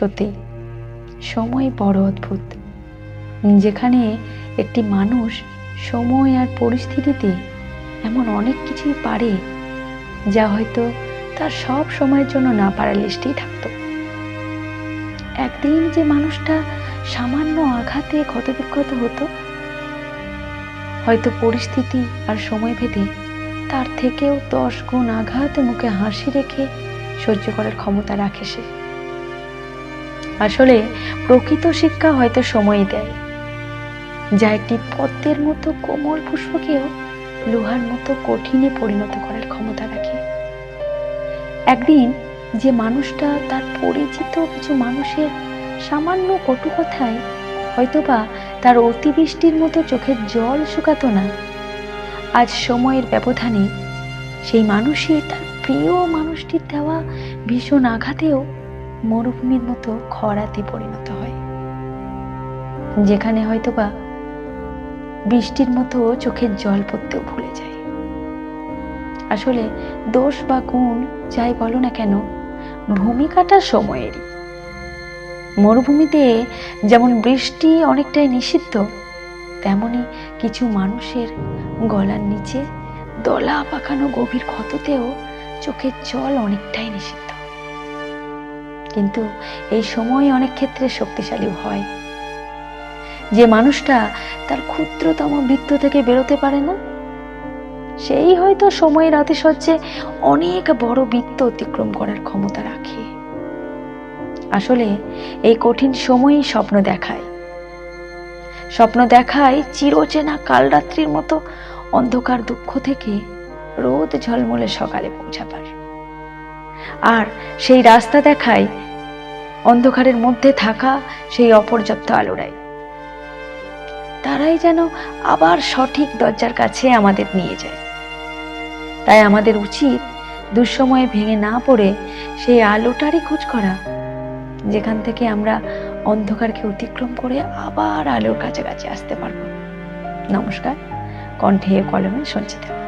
সত্যি। সময় বড় অদ্ভুত। যেখানে একটি মানুষ সময় আর পরিস্থিতিতে এমন অনেক কিছুই পারে, যা হয়তো তার সব সময়ের জন্য না পারার লিস্টেই থাকতো। একদিন যে মানুষটা সামান্য আঘাতে ক্ষতবিক্ষত হতো, হয়তো পরিস্থিতি আর সময় ভেদে তার থেকেও দশ গুণ আঘাত মুখে হাসি রেখে সহ্য করার ক্ষমতা রাখে সে। আসলে প্রকৃত শিক্ষা হয়তো সময়ই দেয়। যা একটি পদ্মের মতো কোমল পুষ্পকেও লোহার মতো কঠিনে পরিণত করার ক্ষমতা রাখে। একদিন যে মানুষটা তার পরিচিত কিছু মানুষের সামান্য কটু কথায় হয়তোবা তার অতিবৃষ্টির মতো চোখের জল শুকাতো না, আজ সময়ের ব্যবধানে সেই মানুষই তার প্রিয় মানুষটির দেওয়া ভীষণ আঘাতেও মরুভূমির মতো খরাতে পরিণত হয়। যেখানে হয়তোবা বৃষ্টির মতো চোখের জল পড়তেও ভুলে যায়। আসলে দোষ বা গুণ যাই বলো না কেন ভূমিকাটা সময়েরই। মরুভূমিতে যেমন বৃষ্টি অনেকটাই নিষিদ্ধ, তেমনি কিছু মানুষের গলার নিচে দলা পাকানো গভীর ক্ষততেও চোখের জল অনেকটাই নিষিদ্ধ। কিন্তু এই সময় অনেক ক্ষেত্রে শক্তিশালী হয়। যে মানুষটা তার ক্ষুদ্রতম বৃত্ত থেকে বেরোতে পারে না, সেই হয়তো সময়ের আতিশয্যে অনেক বড় বৃত্ত অতিক্রম করার ক্ষমতা রাখে। আসলে এই কঠিন সময়ই স্বপ্ন দেখায়। স্বপ্ন দেখায় চিরচেনা কালরাত্রির মতো অন্ধকার দুঃখ থেকে রোদ ঝলমলে সকালে পৌঁছাবার। আর সেই রাস্তা দেখায় অন্ধকারের মধ্যে থাকা সেই অপর্যাপ্ত আলোরাই তারাই যেন আবার সঠিক দরজার কাছে আমাদের নিয়ে যায়। তাই আমাদের উচিত দুঃসময়ে ভেঙে না পড়ে সেই আলোটারই খোঁজ করা, যেখান থেকে আমরা অন্ধকারকে অতিক্রম করে আবার আলোর কাছাকাছি আসতে পারব। নমস্কার, কণ্ঠে কলমে সঞ্চিতা।